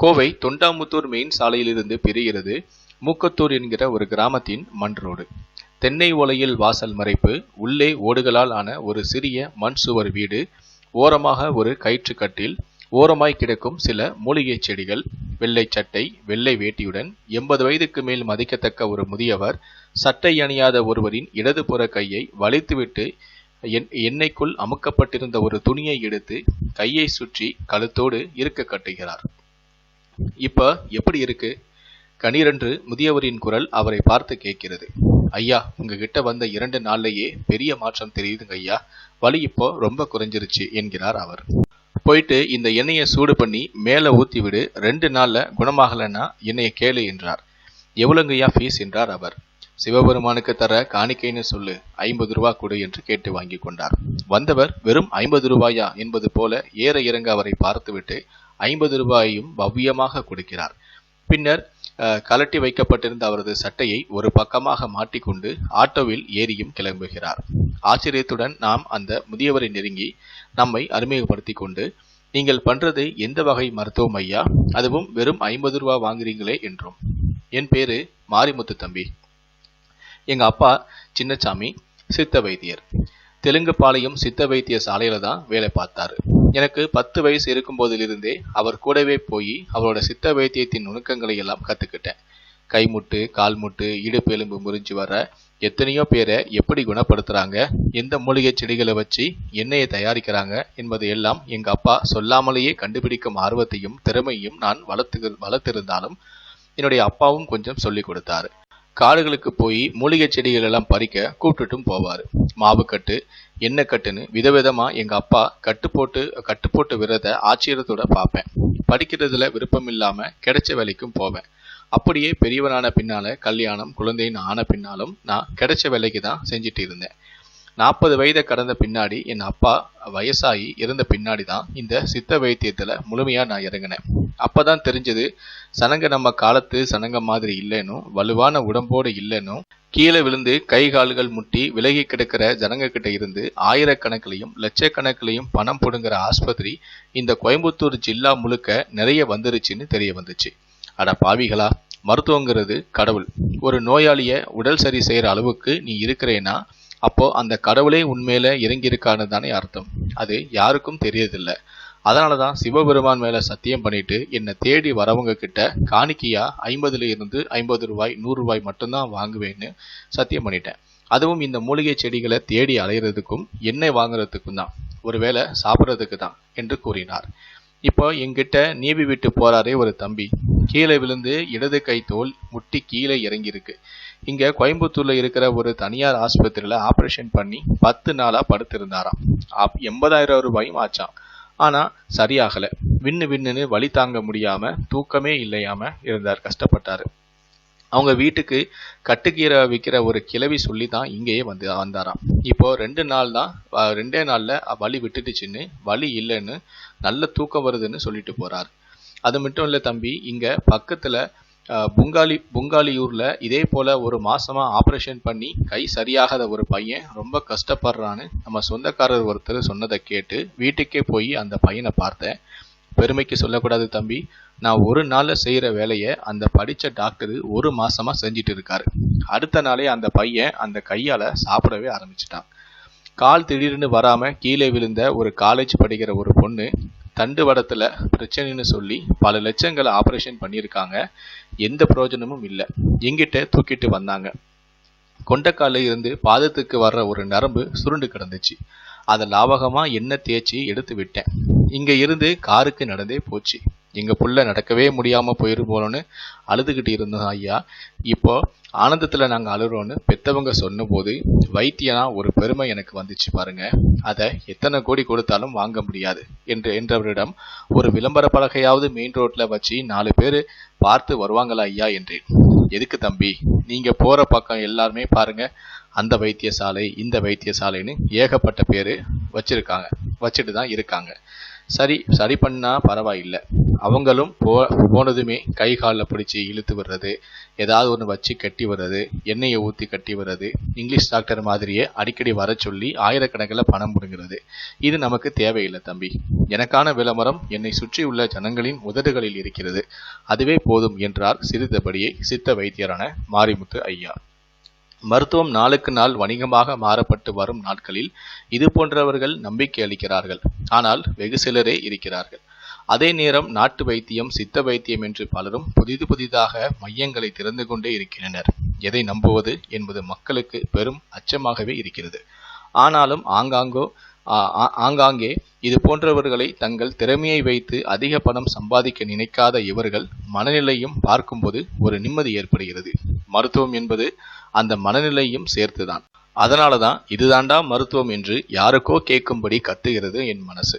Kovai Thondamuthur main சாலையிலிருந்து பிரிகிறது மூக்கத்தூர் என்கிற ஒரு கிராமத்தின் மண் ரோடு. தென்னை ஓலையில் வாசல் மறைப்பு உள்ளே ஓடுகளால் ஆன ஒரு சிறிய மண் சுவர் வீடு ஓரமாக ஒரு கயிற்றுக்கட்டில் ஓரமாய் கிடக்கும் சில மூலிகை செடிகள் வெள்ளை சட்டை வெள்ளை வேட்டியுடன் எண்பது வயதுக்கு மேல் மதிக்கத்தக்க ஒரு முதியவர் சட்டை அணியாத ஒருவரின் இடதுபுற கையை வலித்துவிட்டு எண் எண்ணெய்க்குள் அமுக்கப்பட்டிருந்த ஒரு துணியை எடுத்து கையை சுற்றி கழுத்தோடு இருக்க கட்டுகிறார். இப்ப எப்படி இருக்கு? கணீரென்று முதியவரின் குரல் அவரை பார்த்து கேட்கிறது. ஐயா உங்ககிட்ட வந்த இரண்டு நாள்லயே பெரிய மாற்றம் தெரியுதுங்க ஐயா. வலி இப்போ ரொம்ப குறைஞ்சிருச்சு என்கிறார் அவர். போயிட்டு இந்த எண்ணெயை சூடு பண்ணி மேலே ஊத்தி விடு ரெண்டு நாள்ல குணமாகலைன்னா என்னைய கேளு என்றார். எவ்வளோங்கய்யா ஃபீஸ் என்றார் அவர். சிவபெருமானுக்கு தர காணிக்கைன்னு சொல்லு ஐம்பது ரூபா கொடு என்று கேட்டு வாங்கி கொண்டார். வந்தவர் வெறும் ஐம்பது ரூபாயா என்பது போல ஏற இறங்க அவரை பார்த்துவிட்டு ஐம்பது ரூபாயையும் பவ்யமாக கொடுக்கிறார். பின்னர் அஹ், கலட்டி வைக்கப்பட்டிருந்த அவரது சட்டையை ஒரு பக்கமாக மாட்டிக்கொண்டு ஆட்டோவில் ஏறியும் கிளம்புகிறார். ஆச்சரியத்துடன் நாம் அந்த முதியவரை நெருங்கி நம்மை அறிமுகப்படுத்தி கொண்டு நீங்கள் பண்றது எந்த வகை மருத்துவம் ஐயா? அதுவும் வெறும் ஐம்பது ரூபா வாங்குறீங்களே என்றும். என் பேரு மாரிமுத்து தம்பி. எங்கள் அப்பா சின்னசாமி சித்த வைத்தியர். தெலுங்கு பாளையம் சித்த வைத்திய சாலையில் தான் வேலை பார்த்தார். எனக்கு பத்து வயசு இருக்கும்போதிலிருந்தே அவர் கூடவே போய் அவரோட சித்த வைத்தியத்தின் நுணுக்கங்களை எல்லாம் கற்றுக்கிட்டேன் கைமுட்டு கால்முட்டு இடுப்பு எலும்பு முறிஞ்சு வர எத்தனையோ பேரை எப்படி குணப்படுத்துகிறாங்க எந்த மூலிகை செடிகளை வச்சு எண்ணெயை தயாரிக்கிறாங்க என்பதை எல்லாம் எங்கள் அப்பா சொல்லாமலேயே கண்டுபிடிக்கும் ஆர்வத்தையும் திறமையும் நான் வளர்த்து வளர்த்திருந்தாலும் என்னுடைய அப்பாவும் கொஞ்சம் சொல்லிக் கொடுத்தாரு. காடுகளுக்கு போய் மூலிகை செடிகள் எல்லாம் பறிக்க கூப்பிட்டுட்டும் போவார். மாவுக்கட்டு எண்ணெய் கட்டுன்னு விதவிதமா எங்க அப்பா கட்டு போட்டு கட்டு போட்டு விரத ஆச்சரியத்தோட பார்ப்பேன். படிக்கிறதுல விருப்பம் இல்லாம கிடைச்ச வேலைக்கும் போவேன். அப்படியே பெரியவனான பின்னால கல்யாணம் குழந்தைன்னு ஆன பின்னாலும் நான் கிடைச்ச வேலைக்கு தான் செஞ்சுட்டு இருந்தேன். நாற்பது வயதை கடந்த பின்னாடி என் அப்பா வயசாகி இருந்த பின்னாடி தான் இந்த சித்த வைத்தியத்துல முழுமையா நான் இறங்கினேன். அப்பதான் தெரிஞ்சது சனங்க நம்ம காலத்து சனங்க மாதிரி இல்லைனும் வலுவான உடம்போடு இல்லைனும் கீழே விழுந்து கை கால்கள் முட்டி விலகி கிடக்கிற ஜனங்க கிட்ட இருந்து ஆயிரக்கணக்கிலையும் லட்சக்கணக்கிலையும் பணம் பிடுங்குற ஆஸ்பத்திரி இந்த கோயம்புத்தூர் ஜில்லா முழுக்க நிறைய வந்துருச்சுன்னு தெரிய வந்துச்சு. அட பாவிகளா மருத்துவங்கிறது கடவுள். ஒரு நோயாளிய உடல் சரி செய்கிற அளவுக்கு நீ இருக்கிறேன்னா அப்போ அந்த கடவுளே உண்மையில இறங்கியிருக்கான்னு தானே அர்த்தம். அது யாருக்கும் தெரியதில்லை அதனாலதான் சிவபெருமான் மேலே சத்தியம் பண்ணிட்டு என்னை தேடி வரவங்க கிட்ட காணிக்கையா ஐம்பதுல இருந்து ஐம்பது ரூபாய் நூறு ரூபாய் மட்டும்தான் வாங்குவேன்னு சத்தியம் பண்ணிட்டேன். அதுவும் இந்த மூலிகை செடிகளை தேடி அலையிறதுக்கும் எண்ணெய் வாங்குறதுக்கும் தான். ஒருவேளை சாப்பிட்றதுக்கு தான் என்று கூறினார். இப்போ எங்கிட்ட நீவி விட்டு போறாரே ஒரு தம்பி. கீழே விழுந்து இடது கை தோல் முட்டி கீழே இறங்கியிருக்கு. இங்க கோயம்புத்தூர்ல இருக்கிற ஒரு தனியார் ஆஸ்பத்திரியில ஆபரேஷன் பண்ணி பத்து நாளா படுத்திருந்தாராம். அப்- எண்பதாயிரம் ரூபாயும் ஆச்சான் ஆனா சரியாகலை. விண்ணு விண்ணுன்னு வழி தாங்க முடியாமல் தூக்கமே இல்லையாம இருந்தார் கஷ்டப்பட்டாரு. அவங்க வீட்டுக்கு கட்டுக்கீரை விற்கிற ஒரு கிழவி சொல்லி தான் இங்கேயே வந்து வந்தாராம். இப்போ ரெண்டு நாள் தான் ரெண்டே நாள்ல வலி விட்டுடுச்சுன்னு வலி இல்லைன்னு நல்ல தூக்கம் வருதுன்னு சொல்லிட்டு போகிறார் அது மட்டும் இல்லை தம்பி இங்க பக்கத்துல பொங்காலி பொங்காலியூரில் இதே போல் ஒரு மாதமாக ஆப்ரேஷன் பண்ணி கை சரியாகாத ஒரு பையன் ரொம்ப கஷ்டப்படுறான்னு நம்ம சொந்தக்காரர் ஒருத்தர் சொன்னதை கேட்டு வீட்டுக்கே போய் அந்த பையனை பார்த்தேன். பெருமைக்கு சொல்லக்கூடாது தம்பி. நான் ஒரு நாளில் செய்கிற வேலையை அந்த படித்த டாக்டர் ஒரு மாதமாக செஞ்சுட்டு இருக்காரு. அடுத்த நாளே அந்த பையன் அந்த கையால் சாப்பிடவே ஆரம்பிச்சிட்டான். கால் திடீர்னு வராமல் கீழே விழுந்த ஒரு காலேஜ் படிக்கிற ஒரு பொண்ணு தண்டுவடத்துல பிரச்சனைன்னு சொல்லி பல லட்சங்களை ஆப்ரேஷன் பண்ணியிருக்காங்க. எந்த பிரயோஜனமும் இல்லை. எங்கிட்ட தூக்கிட்டு வந்தாங்க. கொண்டக்கால இருந்து பாதத்துக்கு வர்ற ஒரு நரம்பு சுருண்டு கிடந்துச்சு. அதை லாபகமாக எண்ணெய் தேய்ச்சி எடுத்து விட்டேன். இங்க இருந்து காருக்கு நடந்தே போச்சு. எங்க புள்ள நடக்கவே முடியாம போயிரு போலோன்னு அழுதுகிட்டு இருந்தோம் ஐயா. இப்போ ஆனந்தத்துல நாங்க அழுறோன்னு பெத்தவங்க சொன்னபோது வைத்தியனா ஒரு பெருமை எனக்கு வந்துச்சு பாருங்க. அதை எத்தனை கோடி கொடுத்தாலும் வாங்க முடியாது. என்று என்றவரிடம் ஒரு விளம்பர பலகையாவது மெயின் ரோட்ல வச்சு நாலு பேர் பார்த்து வருவாங்களா ஐயா என்றேன். எதுக்கு தம்பி? நீங்க போற பக்கம் எல்லாருமே பாருங்க. அந்த வைத்தியசாலை இந்த வைத்தியசாலைன்னு ஏகப்பட்ட பேரு வச்சிருக்காங்க. வச்சுட்டு தான் இருக்காங்க. சரி சரி பண்ணால் பரவாயில்லை. அவங்களும் போ போனதுமே கை காலில் பிடிச்சி இழுத்து விடுறது ஏதாவது ஒன்று வச்சு கட்டி வர்றது எண்ணெயை ஊற்றி கட்டி வர்றது இங்கிலீஷ் டாக்டர் மாதிரியே அடிக்கடி வர சொல்லி ஆயிரக்கணக்கில் பணம் முடிங்கிறது இது நமக்கு தேவையில்லை தம்பி. எனக்கான விளம்பரம் என்னை சுற்றியுள்ள ஜனங்களின் உதடுகளில் இருக்கிறது. அதுவே போதும் என்றார் சிரித்தபடியே சித்த வைத்தியரான மாரிமுத்து ஐயா. மருத்துவம் நாளுக்கு நாள் வணிகமாக மாறப்பட்டு வரும் நாட்களில் இது போன்றவர்கள் நம்பிக்கை அளிக்கிறார்கள். ஆனால் வெகு சிலரே இருக்கிறார்கள். அதே நேரம் நாட்டு வைத்தியம் சித்த வைத்தியம் என்று பலரும் புதிது புதிதாக மையங்களை திறந்து கொண்டே இருக்கின்றனர் எதை நம்புவது என்பது மக்களுக்கு பெரும் அச்சமாகவே இருக்கிறது. ஆனாலும் ஆங்காங்கோ ஆ- ஆங்காங்கே இது போன்றவர்களை தங்கள் திறமையை வைத்து அதிக பணம் சம்பாதிக்க நினைக்காத இவர்கள் மனநிலையும் பார்க்கும்போது ஒரு நிம்மதி ஏற்படுகிறது. மருத்துவம் என்பது அந்த மனநிலையும் சேர்த்துதான். அதனால தான் இதுதாண்டா மருத்துவம் என்று யாருக்கோ கேட்கும்படி கத்துகிறது என் மனசு.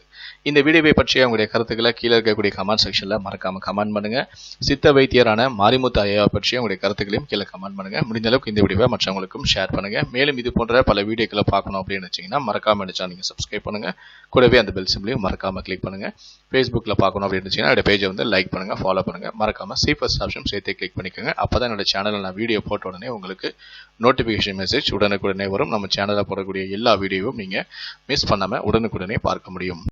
இந்த வீடியோவை பற்றிய உங்களுடைய கருத்துக்களை கீழே இருக்கக்கூடிய கமெண்ட் செக்ஷனில் மறக்காமல் கமெண்ட் பண்ணுங்க. சித்த வைத்தியரான மாரிமுத்து ஐயாவை பற்றிய உங்களுடைய கருத்துக்களையும் கீழே கமெண்ட் பண்ணுங்கள் முடிந்த அளவுக்கு இந்த வீடியோவை மற்றவங்களுக்கும் ஷேர் பண்ணுங்கள் மேலும் இது போன்ற பல வீடியோக்களை பார்க்கணும் அப்படின்னு நினைச்சீங்கன்னா மறக்காமல் நினைச்சா நீங்கள் சப்ஸ்கிரைப் பண்ணுங்க. கூடவே அந்த பெல் சிம்லையும் மறக்காமல் கிளிக் பண்ணுங்கள் ஃபேஸ்புக்கில் பார்க்கணும் அப்படின்னு நினைச்சீங்கன்னா என்னோட பேஜை வந்து லைக் பண்ணுங்க ஃபாலோ பண்ணுங்கள் மறக்காமல் சி ஆப்ஷன் சேர்த்தே கிளிக் பண்ணிக்கோங்க. அப்பதான் என்னோட சேனலில் நான் வீடியோ போட்ட உடனே உங்களுக்கு நோட்டிஃபிகேஷன் மெசேஜ் உடனுக்குடனே வரும் நம்ம சேனலில் போடக்கூடிய எல்லா வீடியோவும் நீங்கள் மிஸ் பண்ணாமல் உடனுக்குடனே பார்க்க முடியும்.